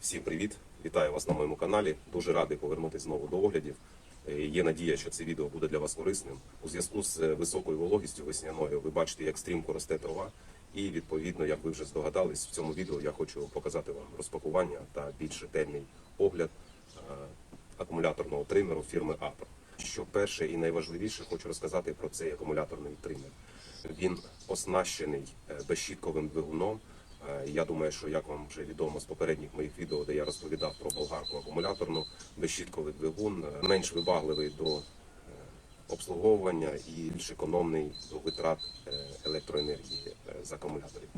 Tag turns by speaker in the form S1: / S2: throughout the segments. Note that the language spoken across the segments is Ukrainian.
S1: Всім привіт! Вітаю вас на моєму каналі. Дуже радий повернутися знову до оглядів. Е, Є надія, що це відео буде для вас корисним. У зв'язку з е, високою вологістю весняною ви бачите, як стрімко росте трава. І відповідно, як ви вже здогадались, в цьому відео я хочу показати вам розпакування та більш ретельний огляд е, акумуляторного тримеру фірми Апро. Що перше і найважливіше, хочу розказати про цей акумуляторний тример. Він оснащений безщітковим двигуном. Е, Я думаю, що як вам вже відомо з попередніх моїх відео, де я розповідав про болгарку акумуляторну, безщітковий двигун е, менш вибагливий до е, обслуговування і більш економний до витрат електроенергії з акумуляторів.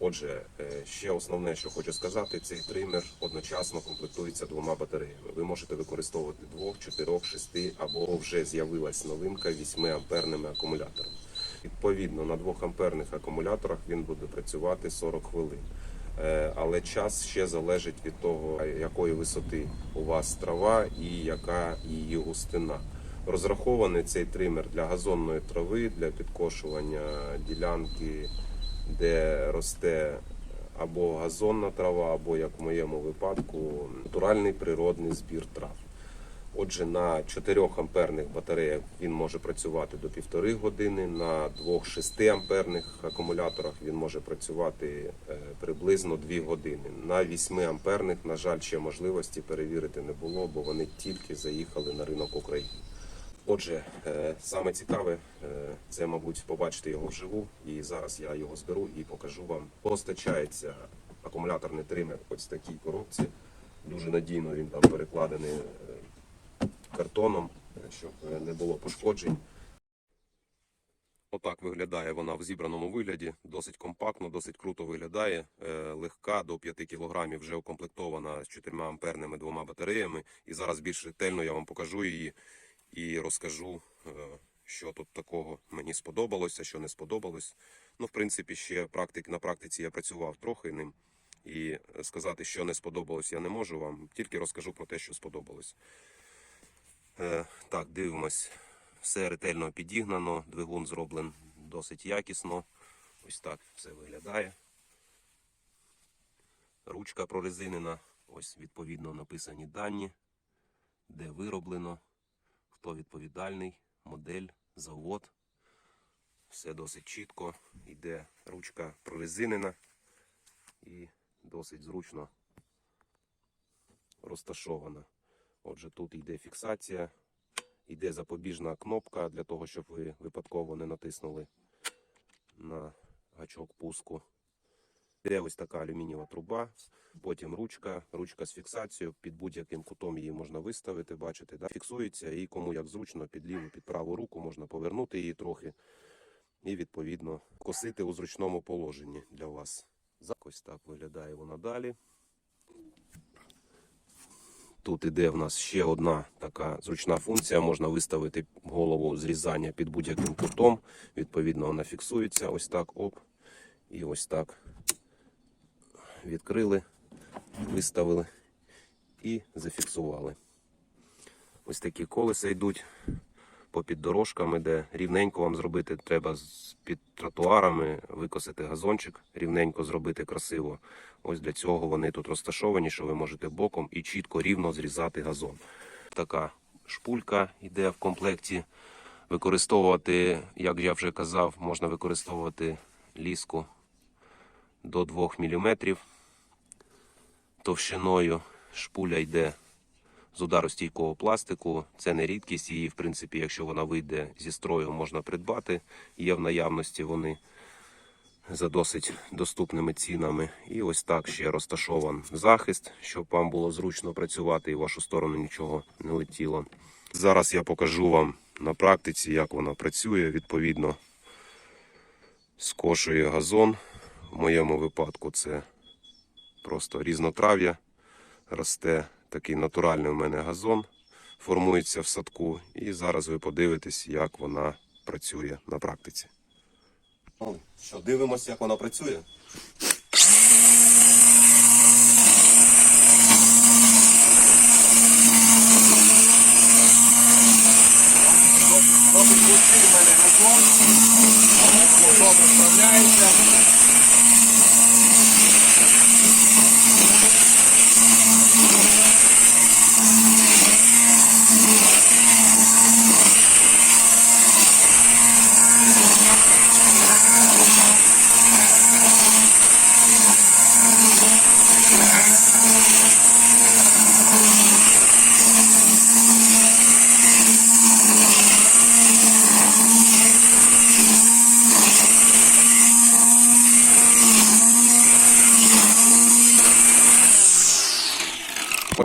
S1: Отже, ще основне, що хочу сказати, цей тример одночасно комплектується двома батареями. Ви можете використовувати двох, чотирьох, шести або вже з'явилась новинка 8 амперними акумуляторами. Відповідно, на 2 амперних акумуляторах він буде працювати 40 хвилин. Е, Але час ще залежить від того, якої висоти у вас трава і яка її густина. Розрахований цей тример для газонної трави, для підкошування ділянки, де росте або газонна трава, або як в моєму випадку, натуральний природний збір трав. Отже, на 4 амперних батареях він може працювати до півтори години, на двох 6 амперних акумуляторах він може працювати е, приблизно 2 години. На 8 амперних, на жаль, ще можливості перевірити не було, бо вони тільки заїхали на ринок України. Отже, е, саме цікаве е, це, мабуть, побачити його вживу. І зараз я його зберу і покажу вам. Постачається акумуляторний тример ось в такій коробці. Дуже надійно він там перекладений картоном, щоб не було пошкоджень. Отак виглядає вона в зібраному вигляді. Досить компактно, досить круто виглядає. Е, легка до 5 кг вже укомплектована з 4 амперними двома батареями. І зараз більш ретельно я вам покажу її і розкажу, е, що тут такого мені сподобалося, що не сподобалось. Ну, в принципі, ще практик, на практиці я працював трохи ним. І сказати, що не сподобалось, я не можу вам. Тільки розкажу про те, що сподобалось. Е, так, дивимось. Все ретельно підігнано, двигун зроблений досить якісно. Ось так все виглядає. Ручка прорезинена. Ось відповідно написані дані, де вироблено, хто відповідальний, модель, завод. Все досить чітко. Йде ручка прорезинена і досить зручно розташована. Отже, тут йде фіксація, йде запобіжна кнопка для того, щоб ви випадково не натиснули на гачок пуску. Йде ось така алюмінієва труба, потім ручка, ручка з фіксацією. Під будь-яким кутом її можна виставити, бачите, да? фіксується і кому як зручно, під ліву, під праву руку можна повернути її трохи і відповідно косити у зручному положенні для вас. Ось так виглядає вона далі. Тут іде в нас ще одна така зручна функція. Можна виставити голову зрізання під будь-яким кутом. Відповідно, вона фіксується. Ось так. Оп. І ось так. Відкрили, виставили і зафіксували. Ось такі колеса йдуть попід дорожками, де рівненько вам зробити треба з- під тротуарами, викосити газончик, рівненько зробити красиво. Ось для цього вони тут розташовані, що ви можете боком і чітко рівно зрізати газон. Така шпулька йде в комплекті. Використовувати, як я вже казав, можна використовувати ліску до 2 мм товщиною. Шпуля йде з ударостійкого пластику. Це не рідкість. Її, в принципі, якщо вона вийде зі строю, можна придбати. Є в наявності вони за досить доступними цінами. І ось так ще розташован захист, щоб вам було зручно працювати і в вашу сторону нічого не летіло. Зараз я покажу вам на практиці, як вона працює. Відповідно, скошує газон. В моєму випадку це просто різнотрав'я. Росте такий натуральний у мене газон, формується в садку. І зараз ви подивитесь, як вона працює на практиці. Ну, що, дивимося, як вона працює?
S2: В мене газон. Добре справляється.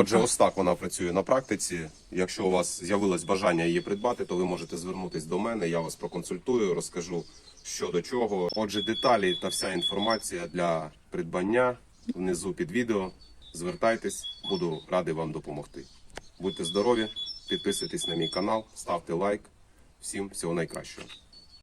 S1: Отже, ось так вона працює на практиці. Якщо у вас з'явилось бажання її придбати, то ви можете звернутись до мене. Я вас проконсультую, розкажу що до чого. Отже, деталі та вся інформація для придбання внизу під відео. Звертайтесь, буду радий вам допомогти. Будьте здорові, підписуйтесь на мій канал, ставте лайк. Всім всього найкращого.